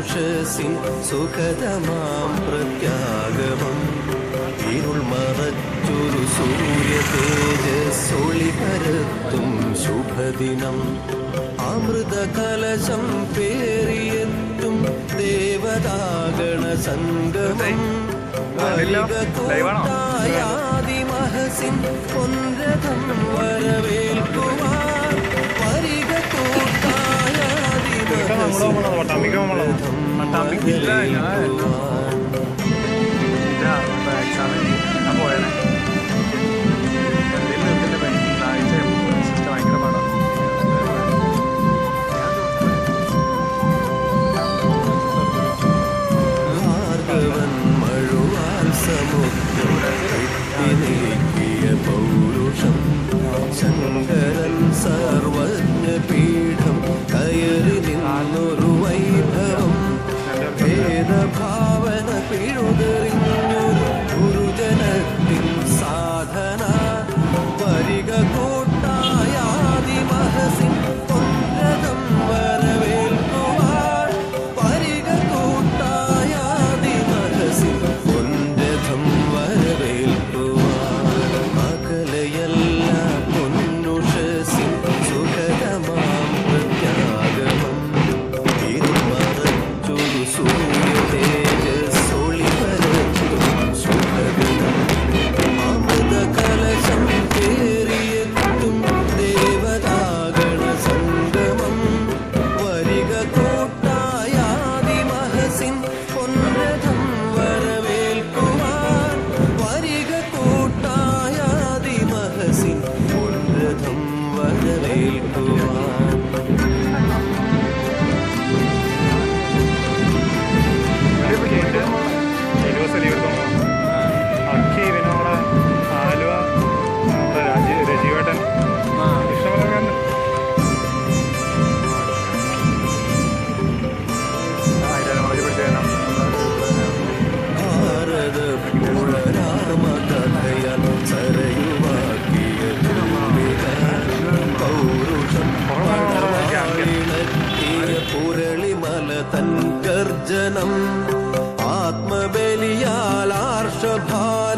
പൊന്നുഷസിൻ സുഖതമാം പ്രത്യാഗമം. ഇരുൾ മറച്ചൊരു സൂര്യ തേജസ്സൊളി പരത്തും ശുഭദിനം. അമൃത കലശം പേറിയെത്തും ദേവതാഗണ സംഗമം. യാദിമഹസിൻ പൊന്തം കൂട്ടായാദിമഹസിൻ പട്ടാമ്പിക്കില്ല ഞാൻ ഇല്ല എക്സാം ഞാൻ പോയേനെ എന്തെങ്കിലും നിർത്തില്ല പണി തിങ്കളാഴ്ച സിസ്റ്റം ഭയങ്കര പാടാണ് സമുദ്രം നീക്കിയ പൗരുഷം You. ഗർജനം ആത്മബലിയാൽ